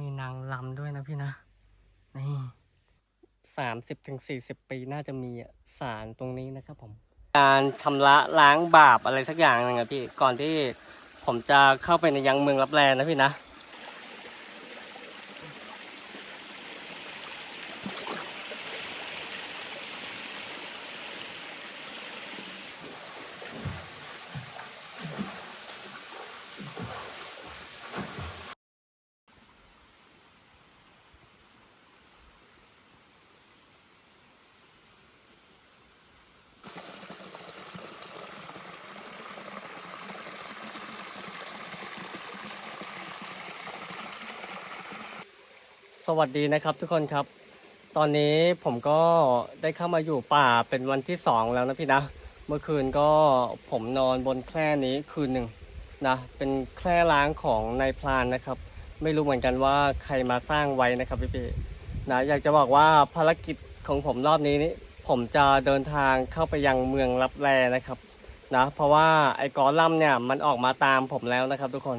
มีนางลำด้วยนะพี่นะ นี่สามสิบถึงสี่สิบปีน่าจะมีสารตรงนี้นะครับผม การชำระล้างบาปอะไรสักอย่างหนึงอะพี่ ก่อนที่ผมจะเข้าไปในยังเมืองรับแลนะพี่นะ สวัสดีนะครับทุกคนครับ ตอนนี้ผมก็ได้เข้ามาอยู่ป่าเป็นวันที่สองแล้วนะพี่นะ เมื่อคืนก็ผมนอนบนแคร่นี้คืนหนึ่งนะเป็นแคร่ล้างของนายพรานนะครับ ไม่รู้เหมือนกันว่าใครมาสร้างไว้นะครับพี่พี่ๆนะอยากจะบอกว่าภารกิจของผมรอบนี้นี่ผมจะเดินทางเข้าไปยังเมืองลับแลนะครับนะเพราะว่าไอ้กอลัมเนี่ยมันออกมาตามผมแล้วนะครับทุกคน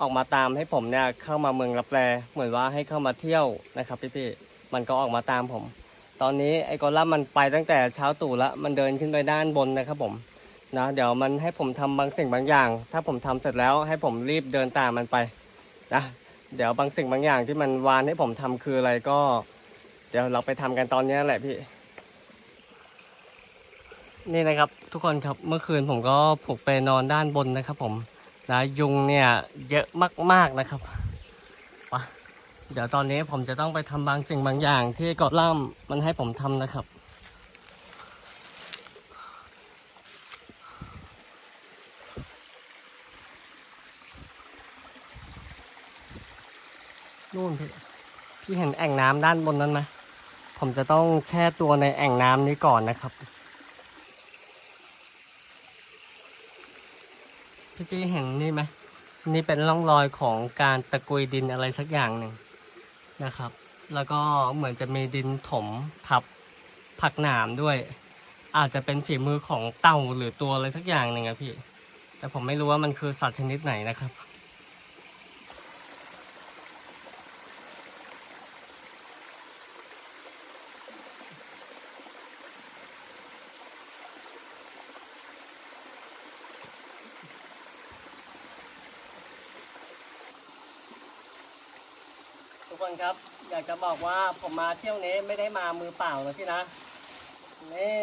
ออกมาตามให้ผมเนี่ยเข้ามาเมืองรับแลเหมือนว่าให้เข้ามาเที่ยวนะครับพี่พี่มันก็ออกมาตามผม ตอนนี้ไอ้กอลัมน์มันไปตั้งแต่เช้าตู่ละมันเดินขึ้นไปด้านบนนะครับผมนะเดี๋ยวมันให้ผมทำบางสิ่งบางอย่าง ถ้าผมทำเสร็จแล้วให้ผมรีบเดินตามมันไปนะเดี๋ยวบางสิ่งบางอย่างที่มันวานให้ผมทำคืออะไรก็ เดี๋ยวเราไปทำกันตอนนี้แหละพี่นี่นะครับทุกคนครับเมื่อคืนผมก็ผูกไปนอนด้านบนนะครับผม นะยุงเนี่ยเยอะมากๆนะครับไปะเดี๋ยวตอนนี้ผมจะต้องไปทำบางสิ่งบางอย่างที่เกาะล่ามมันให้ผมทำนะครับนู่นพี่พี่เห็นแอ่งน้ำด้านบนนั้นไหมผมจะต้องแช่ตัวในแอ่งน้ำนี้ก่อนนะครับ พี่กี้เห็นนี่ไหมนี่เป็นร่องรอยของการตะกุยดินอะไรสักอย่างหนึ่งนะครับ แล้วก็เหมือนจะมีดินถมทับผักหนามด้วย อาจจะเป็นฝีมือของเต่าหรือตัวอะไรสักอย่างหนึ่งอะพี่ แต่ผมไม่รู้ว่ามันคือสัตว์ชนิดไหนนะครับ ทุกคนครับ อยากจะบอกว่าผมมาเที่ยวนี้ไม่ได้มามือเปล่านะพี่นะนี่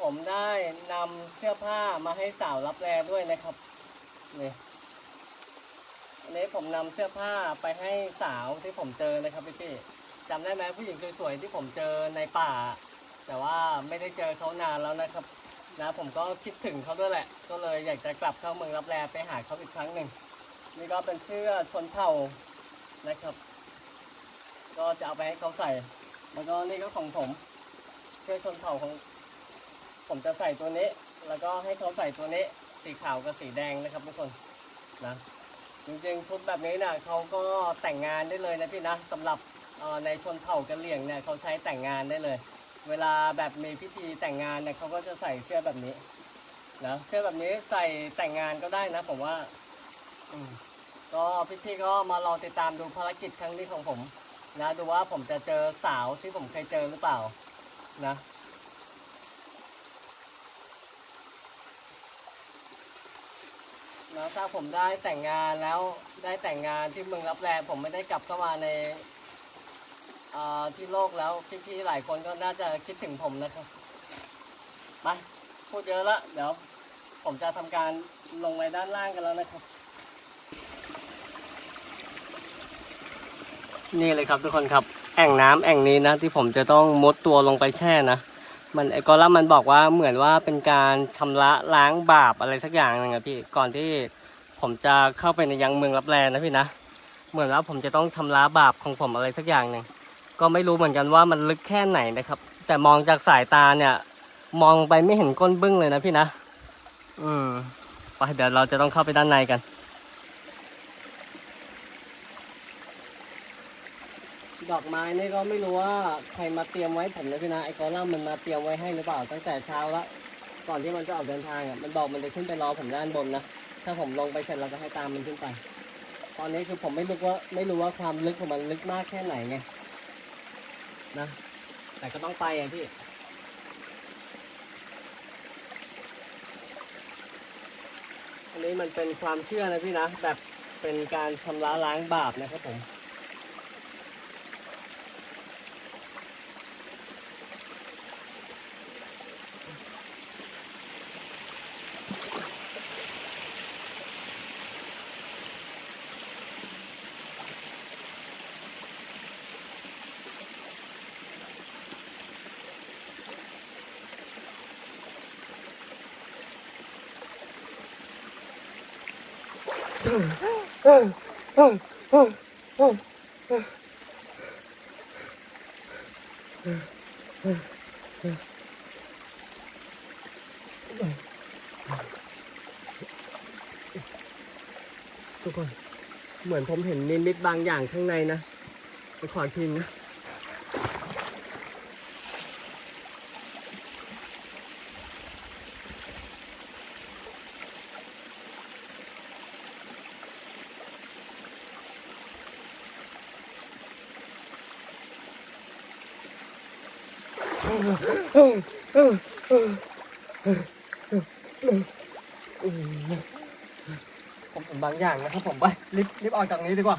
ผมได้นำเสื้อผ้ามาให้สาวรับแลด้วยนะครับนี่อันนี้ผมนำเสื้อผ้าไปให้สาวที่ผมเจอนะครับพี่พี่จำได้ไหมผู้หญิงสวยๆที่ผมเจอในป่า แต่ว่าไม่ได้เจอเขานานแล้วนะครับนะผมก็คิดถึงเขาด้วยแหละ ก็เลยอยากจะกลับเข้าเมืองรับแลไปหาเขาอีกครั้งหนึ่ง นี่ก็เป็นเสื้อชนเผ่านะครับ ก็จะเอาไปให้เขาใส่ แล้วก็นี่ก็ของผม เสื้อชนเผ่าของ ผมจะใส่ตัวนี้ แล้วก็ให้เขาใส่ตัวนี้สีขาวกับสีแดงนะครับทุกคนนะจริงๆชุดแบบนี้นะเขาก็แต่งงานได้เลยนะพี่นะสำหรับในชนเผ่ากะเหรี่ยงเนี่ยเขาใช้แต่งงานได้เลย เวลาแบบมีพิธีแต่งงานเนี่ยเขาก็จะใส่เสื้อแบบนี้นะเสื้อแบบนี้ใส่แต่งงานก็ได้นะผมว่า ก็พี่ๆก็มารอติดตามดูภารกิจครั้งนี้ของผม นะดูว่าผมจะเจอสาวที่ผมเคยเจอหรือเปล่า นะนะถ้าผมได้แต่งงานแล้วได้แต่งงานที่เมืองรับแลผมไม่ได้กลับเข้ามาในที่โลกแล้วพี่ๆหลายคนก็น่าจะคิดถึงผมนะครับมาพูดเยอะละเดี๋ยวผมจะทำการลงไปด้านล่างกันแล้วนะครับ นี่เลยครับทุกคนครับ แอ่งน้ำแอ่งนี้นะที่ผมจะต้องมุดตัวลงไปแช่นะมันไอ้กอลัมมันบอกว่าเหมือนว่าเป็นการชำระล้างบาปอะไรสักอย่างหนึ่งอะพี่ก่อนที่ผมจะเข้าไปในยังเมืองรับแลนะพี่นะเหมือนว่าผมจะต้องชำระบาปของผมอะไรสักอย่างหนึ่งก็ไม่รู้เหมือนกันว่ามันลึกแค่ไหนนะครับ แต่มองจากสายตาเนี่ย มองไปไม่เห็นก้นบึ้งเลยนะพี่นะ อืมไปเดี๋ยวเราจะต้องเข้าไปด้านในกัน ดอกไม้นี่ก็ไม่รู้ว่าใครมาเตรียมไว้ผมนะพี่นะไอ้กอลัมน์มันมาเตรียมไว้ให้หรือเปล่าตั้งแต่เช้าละก่อนที่มันจะออกเดินทางอะมันบอกมันจะขึ้นไปรอผมด้านบนนะถ้าผมลงไปเสร็จเราจะให้ตามมันขึ้นไป ตอนนี้คือผมไม่รู้ว่าไม่รู้ว่าความลึกของมันลึกมากแค่ไหนไงนะแต่ก็ต้องไปอะพี่อันนี้มันเป็นความเชื่อนะพี่นะแบบเป็นการชำระล้างบาปนะครับผม ทุกคน เหมือนผมเห็นนิมิตบางอย่างข้างในนะ ไปขออีกทีนะ ผมเห็นบาง อย่างนะครับผมไปรีบรีบออกจากนี้ดีกว่า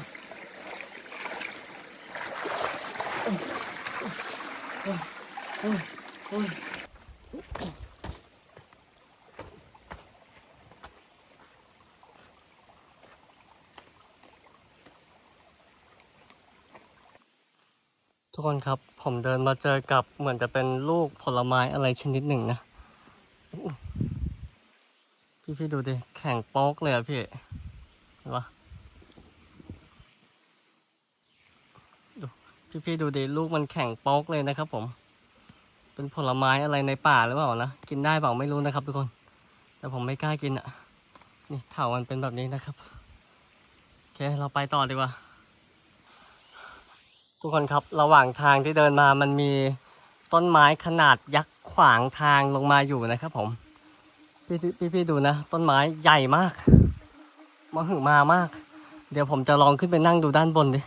ทุกคนครับ ผมเดินมาเจอกับเหมือนจะเป็นลูกผลไม้อะไรชนิดหนึ่งนะพี่พี่ดูดิ แข็งโป๊กเลยอะพี่ เห็นปะดู พี่พี่ดูดิลูกมันแข็งโป๊กเลยนะครับ ผม เป็นผลไม้อะไรในป่าหรือเปล่านะกินได้เปล่าไม่รู้นะครับ ทุกคน แต่ผมไม่กล้ากินอะนี่เถามันเป็นแบบนี้นะครับโอเคเราไปต่อดีกว่า ทุกคนครับระหว่างทางที่เดินมามันมีต้นไม้ขนาดยักษ์ขวางทางลงมาอยู่นะครับ ผม พี่พี่พี่ดูนะ ต้นไม้ใหญ่มากมหึมามาก เดี๋ยวผมจะลองขึ้นไปนั่งดูด้านบนดิ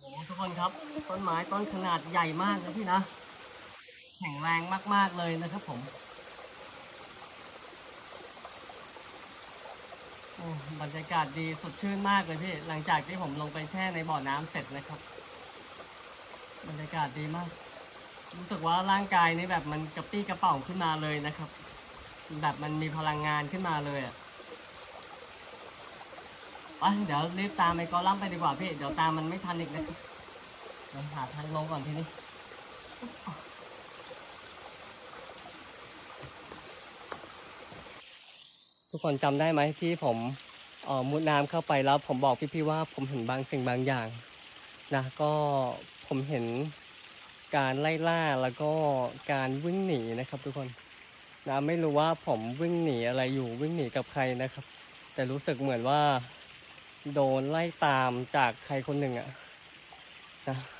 โอ้ทุกคนครับ ต้นขนาดใหญ่มากนะพี่นะ แข็งแรงมาก ๆ เลยนะครับผม โอ้บรรยากาศดีสดชื่นมากเลยพี่ หลังจากที่ผมลงไปแช่ในบ่อน้ำเสร็จนะครับ บรรยากาศดีมาก รู้สึกว่าร่างกายนี่แบบมันกระปี้กระเป๋าขึ้นมาเลยนะครับ แบบมันมีพลังงานขึ้นมาเลยอะไปเดี๋ยวรีบตามไอ้กอลัมไปดีกว่าพี่ เดี๋ยวตามมันไม่ทันอีกนะครับ เดี๋ยวหาทางลงก่อนทีนี้ทุกคนจำได้ไหมที่ผมออมุดน้ำเข้าไปแล้วผมบอกพี่ๆว่าผมเห็นบางสิ่งบางอย่างนะก็ผมเห็นการไล่ล่าแล้วก็การวิ่งหนีนะครับทุกคนนะไม่รู้ว่าผมวิ่งหนีอะไรอยู่วิ่งหนีกับใครนะครับ แต่รู้สึกเหมือนว่า โดนไล่ตามจากใครคนหนึ่งอะนะ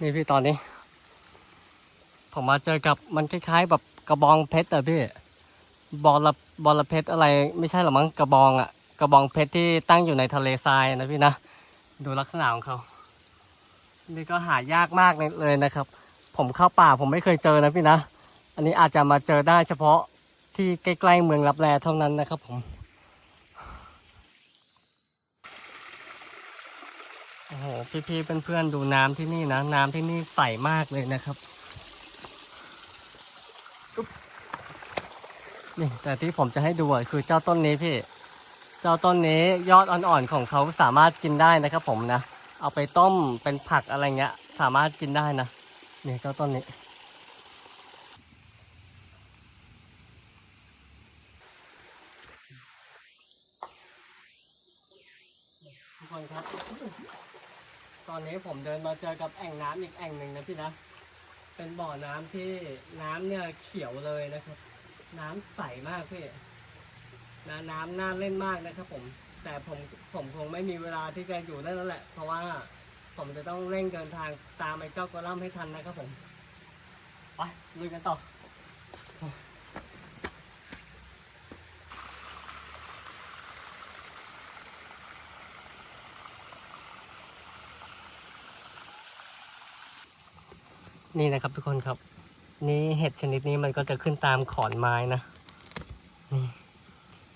นี่พี่ตอนนี้ ผมมาเจอกับมันคล้ายๆแบบกระบองเพชรอะพี่บอลบอลเพชรอะไร ไม่ใช่หรอมั้งกระบองอะกระบองเพชรที่ตั้งอยู่ในทะเลทรายนะพี่นะดูลักษณะของเขานี่ก็หายากมากเลยนะครับ ผมเข้าป่าผมไม่เคยเจอนะพี่นะ อันนี้อาจจะมาเจอได้เฉพาะที่ใกล้ๆเมืองรับแลเท่านั้นนะครับผม โอ้โหพี่ๆเพื่อนๆดูน้ำที่นี่นะน้ำที่นี่ใสมากเลยนะครับนี่แต่ที่ผมจะให้ดูคือเจ้าต้นนี้พี่ เจ้าต้นนี้ยอดอ่อนๆของเขาสามารถกินได้นะครับ ผมนะเอาไปต้มเป็นผักอะไรเงี้ย สามารถกินได้นะเนี่ยเจ้าต้นนี้ทุกคนครับ ตอนนี้ผมเดินมาเจอกับแอ่งน้ำอีกแอ่งหนึ่งนะพี่นะ เป็นบ่อน้ำที่น้ำเนี่ยเขียวเลยนะครับ น้ำใสมากพี่นะน้ำน่าเล่นมากนะครับ ผม แต่ผมผมคงไม่มีเวลาที่จะอยู่ได้แล้วแหละ เพราะว่าผมจะต้องเร่งเดินทางตามไอ้เจ้ากอลัมให้ทันนะครับผมไปลุยกันต่อ นี่นะครับทุกคนครับ นี่เห็ดชนิดนี้มันก็จะขึ้นตามขอนไม้นะนี่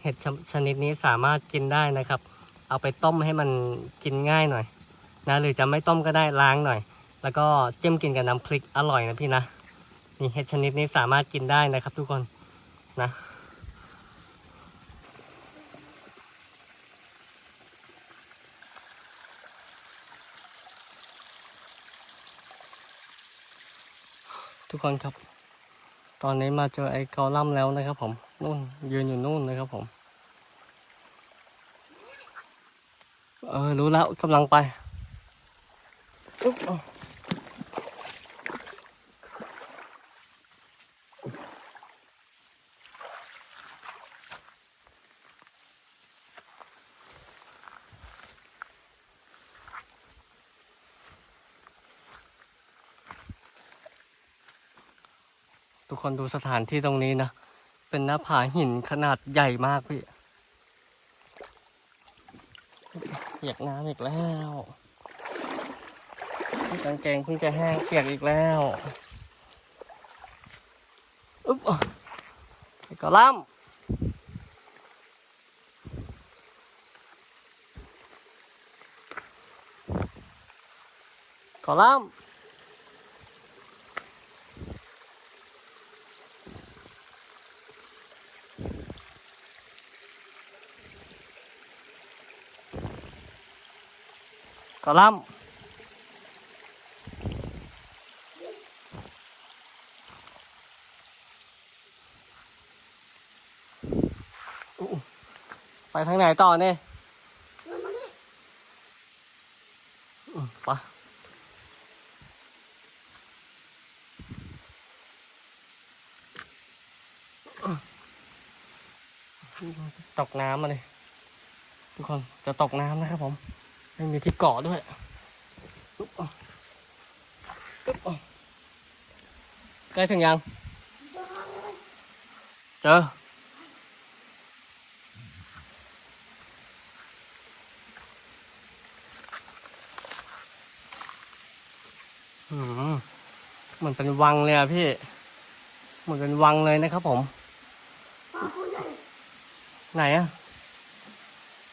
เห็ดชชนิดนี้สามารถกินได้นะครับ เอาไปต้มให้มันกินง่ายหน่อยนะหรือจะไม่ต้มก็ได้ล้างหน่อย แล้วก็จิ้มกินกับน้ำพริกอร่อยนะพี่นะนี่เห็ดชนิดนี้สามารถกินได้นะครับทุกคนนะ ทุกคนครับ ตอนนี้มาเจอไอ้กอลัมแล้วนะครับ ผมนู่นยืนอยู่นู่นนะครับผม เออรู้แล้วกำลังไปอุ๊บเอาทุก คนดูสถานที่ตรงนี้นะ เป็นหน้าผาหินขนาดใหญ่มากพี่เปียกน้ำอีกแล้วกางเกงเพิ่งจะแห้งเปียกอีกแล้วอุ๊บไอ้กอลัมน์กอลัม กอลัมน์อุ๊ยไปทางไหนต่อเนี่ยอืมไปตกน้ำมาเลยทุกคนจะตกน้ำนะครับผม ไม่มีที่เกาะด้วยอุ๊บอะอุ๊บอะใกล้ถึงยัง เจออืมเหมือนเป็นวังเลยอะพี่ เหมือนเป็นวังเลยนะครับผม ไหนอะ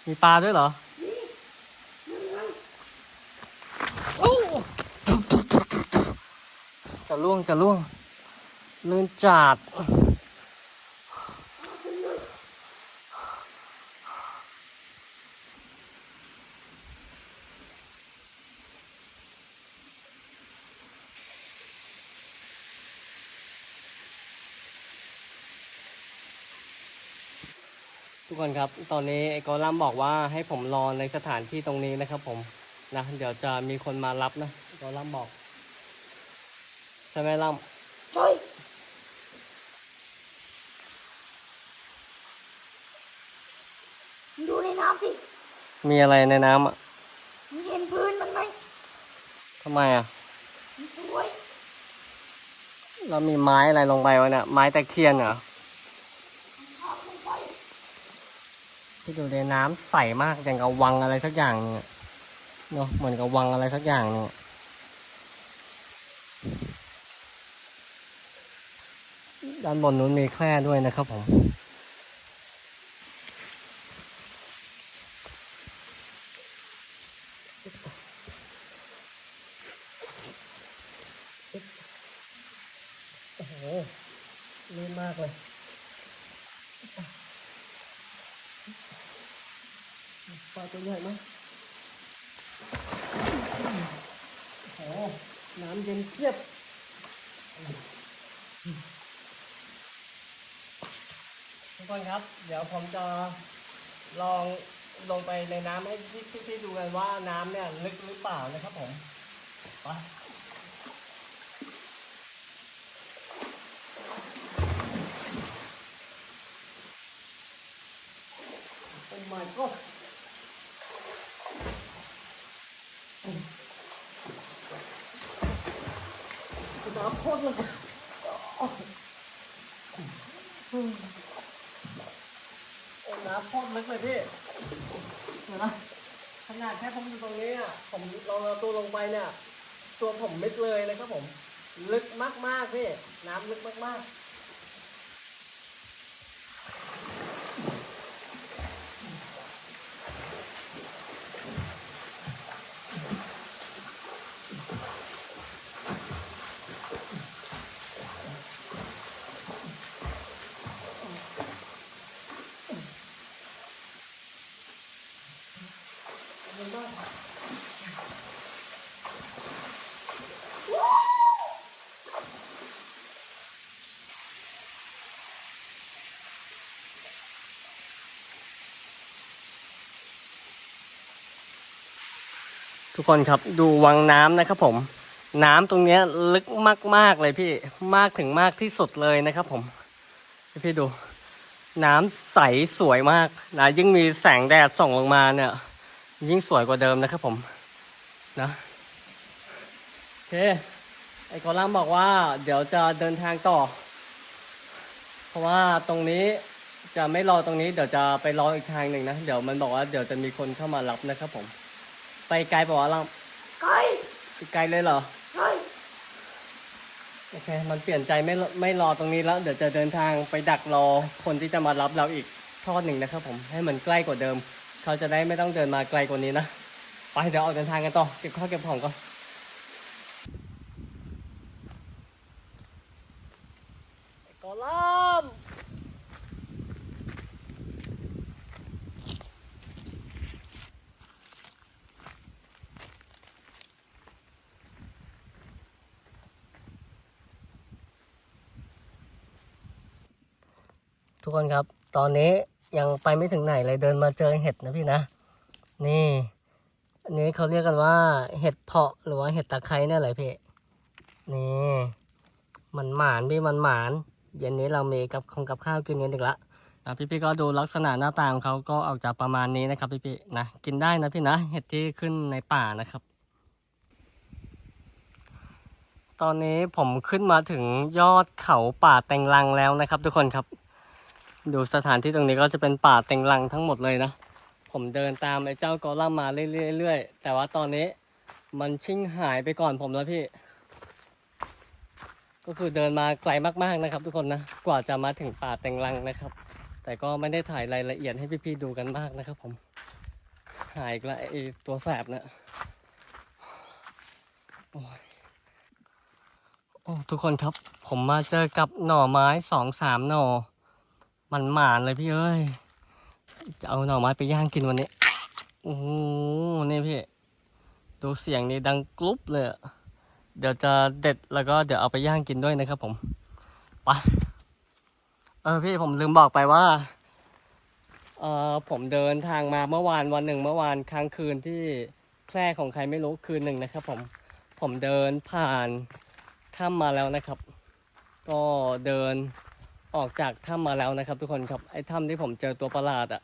มีปลาด้วยเหรอ โอ้จะ ล่วงจะล่วงเลื่อนจัดทุกคนครับ ตอนนี้ไอ้กอลัมบอกว่าให้ผมรอในสถานที่ตรงนี้นะครับผมนะ เดี๋ยวจะมีคนมารับนะกอลัมบอก ช่ไหมลัมน์ใช่ดูในน้ำสิ มีอะไรในน้ำอะมึงเห็นพื้นมันไหมทำไมอะมันสวย แล้วมีไม้อะไรลงไปวะเนี่ย ไม้ตะเคียนเหรอทางลงไปที่ดูในน้ำใสมากอย่างกับวังอะไรสักอย่างเนี่ยเนาะเหมือนกับวังอะไรสักอย่างเนี่ย ด้านบนนู้นมีแคร่ด้วยนะครับผม เดี๋ยวผมจะลองลงไปในน้ำให้พี่ดูกันว่าน้ำเนี่ยลึกหรือเปล่านะครับผมไปโอ้ my god น้ำโคตรเลย น้ำพ่นลึกเลยพี่เห็นไหมขนาดแค่ผมอยู่ตรงนี้อะผมลองเอาตัวลงไปเนี่ย ตัวผมมิดเลยนะครับผม ลึกมากๆพี่น้ำลึกมากๆ ทุกคนครับดูวังน้ำนะครับผม น้ำตรงนี้ลึกมาก ๆ เลยพี่มากถึงมากที่สุดเลยนะครับผมพี่ดู น้ำใสสวยมากนะยิ่งมีแสงแดดส่องลงมาเนี่ย ยิ่งสวยกว่าเดิมนะครับผมนะโอเคไอ้กอลัมบอกว่า เดี๋ยวจะเดินทางต่อ เพราะว่าตรงนี้จะไม่รอตรงนี้เดี๋ยวจะไปรออีกทางหนึ่งนะ เดี๋ยวมันบอกว่าเดี๋ยวจะมีคนเข้ามารับนะครับผม ไปไกลเปล่าเราไก่ไกลเลยเหรอใช่โอเค มันเปลี่ยนใจไม่ไม่รอตรงนี้แล้ว เดี๋ยวจะเดินทางไปดักรอคนที่จะมารับเราอีกทอดหนึ่งนะครับผมให้มันใกล้กว่าเดิม เขาจะได้ไม่ต้องเดินมาไกลกว่านี้นะ ไปเดี๋ยวออกเดินทางกันต่อ เก็บข้าวเก็บของก่อนกอลัมทุกคนครับ ตอนนี้ ยังไปไม่ถึงไหนเลยเดินมาเจอเห็ดนะพี่นะ นี่ อันนี้เขาเรียกกันว่า เห็ดเพาะหรือว่าเห็ดตะไคร้เนี่ยแหละพี่ นี่ มันหมานพี่มันหมาน เย็นนี้เรามีกับคงกับข้าวกินกันอีกละอะพี่พี่ๆก็ดูลักษณะหน้าตาของเขาก็ออกจากประมาณนี้นะครับพี่พี่ๆนะกินได้นะพี่นะเห็ดที่ขึ้นในป่านะครับ ตอนนี้ผมขึ้นมาถึงยอดเขาป่าแตงลังแล้วนะครับ ทุกคนครับ ดูสถานที่ตรงนี้ก็จะเป็นป่าแตงลังทั้งหมดเลยนะ ผมเดินตามไอ้เจ้ากอลัมมาเรื่อยๆแต่ว่าตอนนี้มันชิ่งหายไปก่อนผมแล้วพี่ ก็คือเดินมาไกลมากๆนะครับ ทุกคนนะ กว่าจะมาถึงป่าแตงลังนะครับ แต่ก็ไม่ได้ถ่ายรายละเอียดให้พี่ๆดูกันมากนะครับผมหายกแล้วไอ้ตัวแสบเนะโอ้ยโอ้ทุกคนครับ ผมมาเจอกับหน่อไม้สองสามหน่อ มันหมานเลยพี่เอ้ย จะเอาหน่อไม้ไปย่างกินวันนี้ โอ้โห นี่พี่ ดูเสียงนี่ดังกรุบเลย เดี๋ยวจะเด็ดแล้วก็เดี๋ยวเอาไปย่างกินด้วยนะครับผมไปเออพี่ผมลืมบอกไปว่า เออผมเดินทางมาเมื่อวานวันหนึ่งเมื่อวานค้างคืนที่แพร่ของใครไม่รู้คืนหนึ่งนะครับ ผม ผมเดินผ่านถ้ำมาแล้วนะครับ ก็เดิน ออกจากถ้ำมาแล้วนะครับ ทุกคนครับไอ้ถ้ำที่ผมเจอตัวประหลาดอะ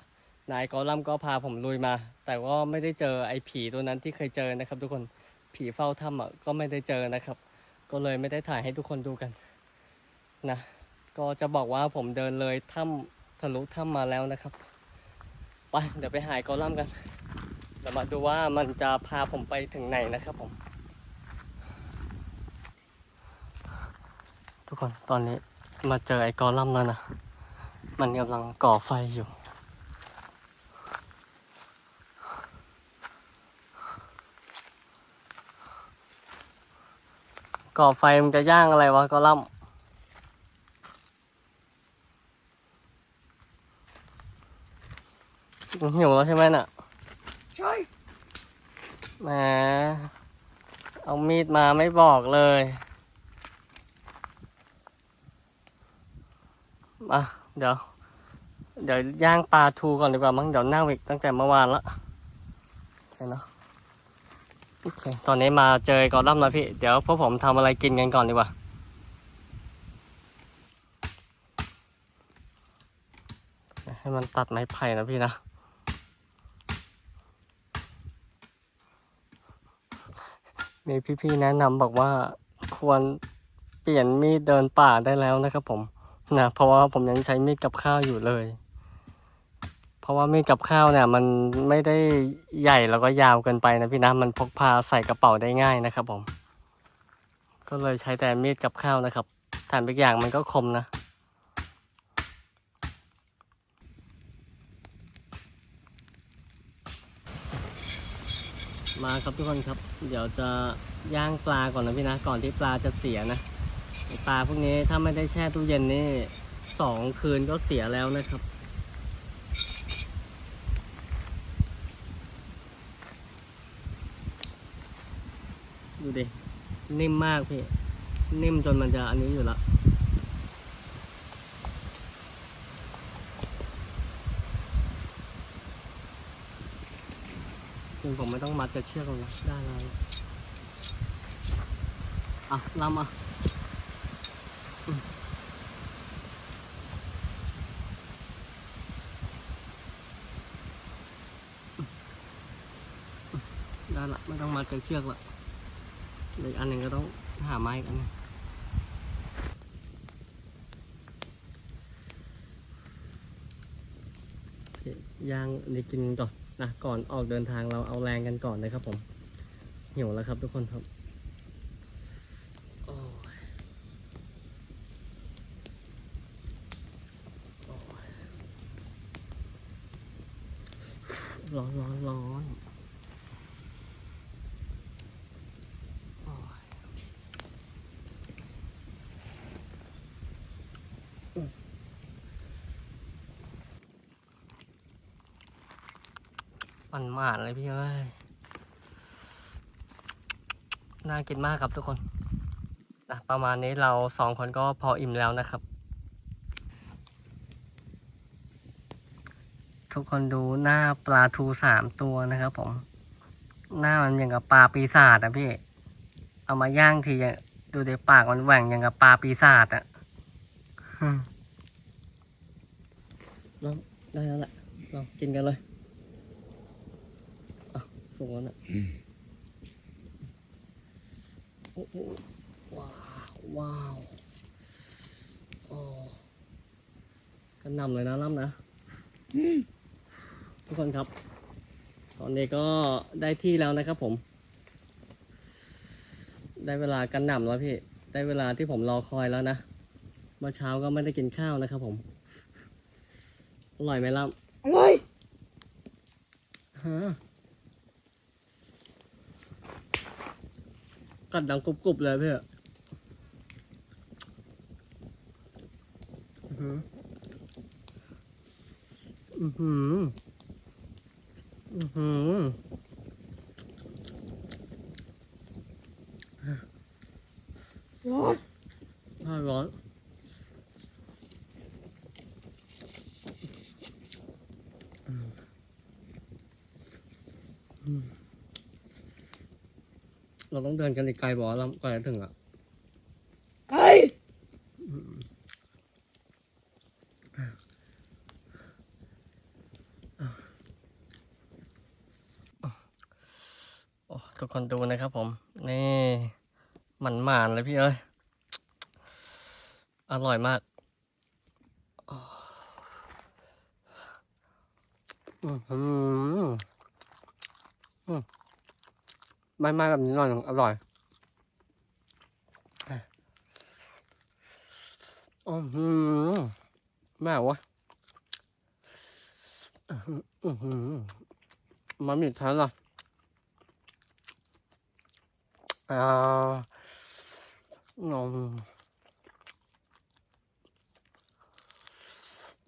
นายกอลัมก็พาผมลุยมา แต่ก็ไม่ได้เจอไอ้ผีตัวนั้นที่เคยเจอนะครับ ทุกคนผีเฝ้าถ้ำอะก็ไม่ได้เจอนะครับ ก็เลยไม่ได้ถ่ายให้ทุกคนดูกันนะก็จะบอกว่าผมเดินเลยถ้ำทะลุถ้ำมาแล้วนะครับไปเดี๋ยวไปหายกอลัมกันเดี๋ยวมาดูว่ามันจะพาผมไปถึงไหนนะครับผม ทุกคนตอนนี้ มาเจอไอ้กอลัมแล้วนะ มันกำลังก่อไฟอยู่ ก่อไฟมันจะย่างอะไรวะกอลัมมึงหิวแล้วใช่ไหมน่ะ ใช่แหมเอามีดมาไม่บอกเลย มาเดี๋ยว เดี๋ยวย่างปลาทูก่อนดีกว่ามั้งเดี๋ยวนั่งอีกตั้งแต่เมื่อวานละโอเคเนาะโอเคตอนนี้มาเจอกอลัมน์แล้วพี่ เดี๋ยวพวกผมทำอะไรกินกันก่อนดีกว่าให้มันตัดไม้ไผ่นะพี่นะ มีพี่ๆแนะนำบอกว่าควรเปลี่ยนมีดเดินป่าได้แล้วนะครับผม นะเพราะว่าผมยังใช้มีดกับข้าวอยู่เลย เพราะว่ามีดกับข้าวเนี่ย มันไม่ได้ใหญ่แล้วก็ยาวเกินไปนะพี่นะมันพกพาใส่กระเป๋าได้ง่ายนะครับผม ก็เลยใช้แต่มีดกับข้าวนะครับแถมอีกอย่างมันก็คมนะมาครับทุกคนครับ เดี๋ยวจะย่างปลาก่อนนะพี่นะ ก่อนที่ปลาจะเสียนะ ปลาพวกนี้ถ้าไม่ได้แช่ตู้เย็นนี่สองคืนก็เสียแล้วนะครับ ดูดิ นิ่มมากพี่ นิ่มจนมันจะอันนี้อยู่ล้วจริงผมไม่ต้องมัดกับเชือกหรอกได้เลยอะลำอะอืมได้ละไม่ ต้องมัดกับเชือกละเดี๋ยวอีกอันหนึ่งก็ต้องหาไม้กันนึงโอเคย่างนนี้กินก่อนนะก่อนออกเดินทางเราเอาแรงกันก่อนนะครับผมหิวแล้วครับทุกคนครับร้อนร้อนร้อนโอ้ย มันหมาดเลยพี่เอ้ย น่ากินมากครับทุกคนนะประมาณนี้เราสองคนก็พออิ่มแล้วนะครับ ทุกคนดูหน้าปลาทูสามตัวนะครับผม หน้ามันอย่างกับปลาปีศาจอะพี่ เอามาย่างทีอะดูเดี๋ยวปากมันแหว่งอย่างกับปลาปีศาจอะอืมเราได้แล้วแหละเรากินกันเลย สุกแล้วนะโอ้โหว้าวว้าวโอ้กันนำเลยนะล่ำนะ ทุกคนครับ ตอนนี้ก็ได้ที่แล้วนะครับผม ได้เวลากันหนำแล้วพี่ ได้เวลาที่ผมรอคอยแล้วนะ เมื่อเช้าก็ไม่ได้กินข้าวนะครับผม อร่อยไหมล่อร่อยำฮะ กัดดังกรุบๆเลยพี่อือหืออือหืออือหือ ร้อน ถ้าร้อนอืมอืม เราต้องเดินกันอีกไกลบอกเราก่อนจะถึงอะไก่โอ้ทุกคนดูนะครับผม นี่หมันหมานเลยพี่เอ้ย อร่อยมากอ๋ออือหืออืมไม่ไม่แบบนี้หน่อยหนึ่งอร่อยอือหือแม่วะอื้อหืออื้อหือมันมีท้ายละอ่างง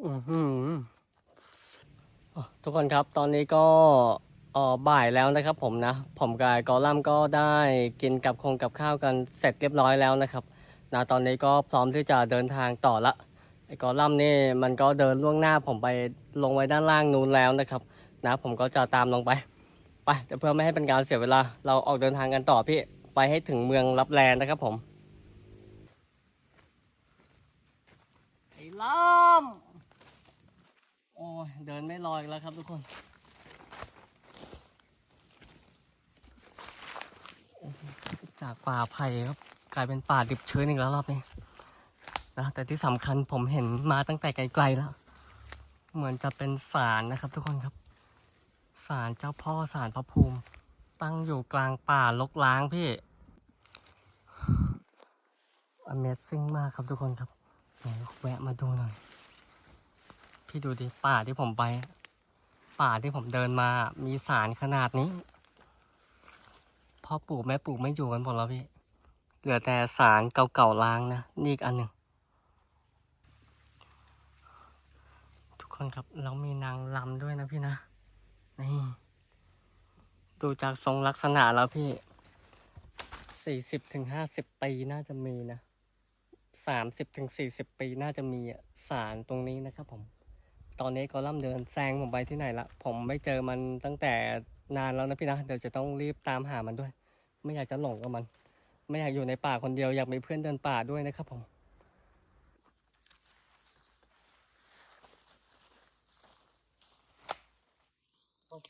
อือหืออะทุกคนครับตอนนี้ก็ อ่อบ่ายแล้วนะครับผมนะ ผมกับไอ้กอลัมก็ได้กินกับคงกับข้าวกันเสร็จเรียบร้อยแล้วนะครับนะตอนนี้ก็พร้อมที่จะเดินทางต่อละไอ้กอลัมนี่มันก็เดินล่วงหน้าผมไปลงไว้ด้านล่างนู้นแล้วนะครับ นะผมก็จะตามลงไปไปแต่เพื่อไม่ให้เป็นการเสียเวลา เราออกเดินทางกันต่อพี่ไปให้ถึงเมืองลับแลนะครับผมไอ้ล้อมโอ้ยเดินไม่ลอยแล้วครับทุกคน จากป่าไผ่ครับกลายเป็นป่าดิบชื้นอีกแล้วรอบนี้นะแต่ที่สำคัญผมเห็นมาตั้งแต่ไกลๆแล้ว เหมือนจะเป็นศาลนะครับ ทุกคนครับศาลเจ้าพ่อศาลพระภูมิ ตั้งอยู่กลางป่าลกล้างพี่ Amazing มากครับทุกคนครับแวะมาดูหน่อย พี่ดูดิป่าที่ผมไป ป่าที่ผมเดินมามีสารขนาดนี้ พ่อปู่แม่ปู่ไม่อยู่กันหมดแล้วพี่ เหลือแต่สารเก่าๆล้างนะ นี่อีกอันหนึ่ง ทุกคนครับเรามีนางลำด้วยนะพี่นะ นี่ ดูจากทรงลักษณะแล้วพี่ สี่สิบถึงห้าสิบปีน่าจะมีนะสามสิบถึงสี่สิบปีน่าจะมีสารตรงนี้นะครับผม ตอนนี้กอลัมเดินแซงผมไปที่ไหนละ ผมไม่เจอมันตั้งแต่ นานแล้วนะพี่นะ เดี๋ยวจะต้องรีบตามหามันด้วย ไม่อยากจะหลงกับมัน ไม่อยากอยู่ในป่าคนเดียว อยากมีเพื่อนเดินป่าด้วยนะครับผม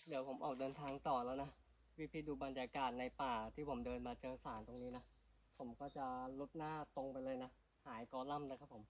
เดี๋ยวผมออกเดินทางต่อแล้วนะพี่พี่ดูบรรยากาศในป่าที่ผมเดินมาเจอสารตรงนี้นะ ผมก็จะลดหน้าตรงไปเลยนะ หายกอลัมนะครับผม